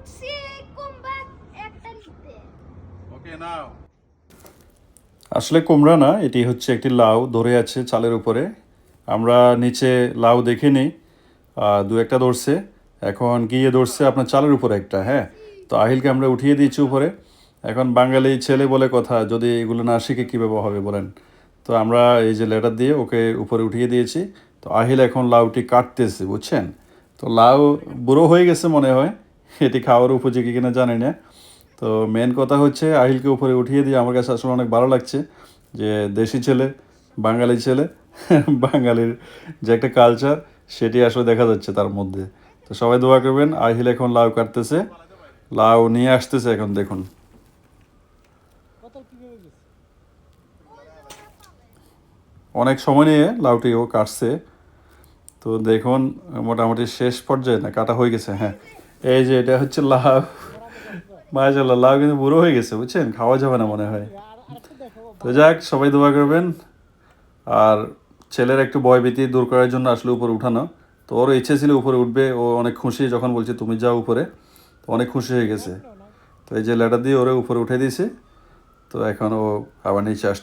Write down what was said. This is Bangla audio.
উঠছি কুম্বা একটা নিতে ওকে নাও আসলে কুমড়া না এটি হচ্ছে একটি লাউ ধরে আছে চালের উপরে। আমরা নিচে লাউ দেখিনি দু একটা ধরছে। এখন গিয়ে ধরছে আপনার চালের উপরে একটা হ্যাঁ? তো আহিলকে আমরা উঠিয়ে দিয়েছি উপরে। এখন বাঙালি ছেলে বলে কথা যদি এগুলো না শিখে কীভাবে হবে বলেন? তো আমরা এই যে লেটার দিয়ে ওকে উপরে উঠিয়ে দিয়েছি। তো আহিল এখন লাউটি কাটতেছে বুঝছেন? তো লাউ বুড়ো হয়ে গেছে মনে হয়। এটি খাওয়ার উপযোগী কিনা জানি না। তো মেন কথা হচ্ছে, আহিলকে উপরে উঠিয়ে দিয়ে আমার কাছে আসলে অনেক ভালো লাগছে যে দেশি ছেলে, বাঙালি ছেলে, বাঙালির যে একটা কালচার সেটি আসলে দেখা যাচ্ছে তার মধ্যে। তো সবাই দোয়া করবেন, আহিল এখন লাউ কাটতেছে। লাউ নিয়ে আসতেছে এখন, দেখুন। অনেক সময় নিয়ে লাউটি ও কাটছে। তো দেখুন, মোটামুটি শেষ পর্যায়ে না, কাটা হয়ে গেছে হ্যাঁ। এই যে এটা হচ্ছে লাউ। মাশাল্লাহ লাউ কিন্তু বুড়ো হয়ে গেছে, বুঝছেন? খাওয়া যাবে না মনে হয়। তো যাক, সবাই দোয়া করবেন। আর ছেলের একটু ভয়ভীতি দূর করার জন্য আসলে উপরে উঠানো। তো ওর ইচ্ছে ছিল উপরে উঠবে, ও অনেক খুশি, যখন বলছে, তুমি যাও উপরে। তো অনেক খুশি হয়ে গেছে। তো এই যে লেটার দিয়ে ওরে উপরে উঠে দিয়েছে। তো এখন ও আবার নিচে আস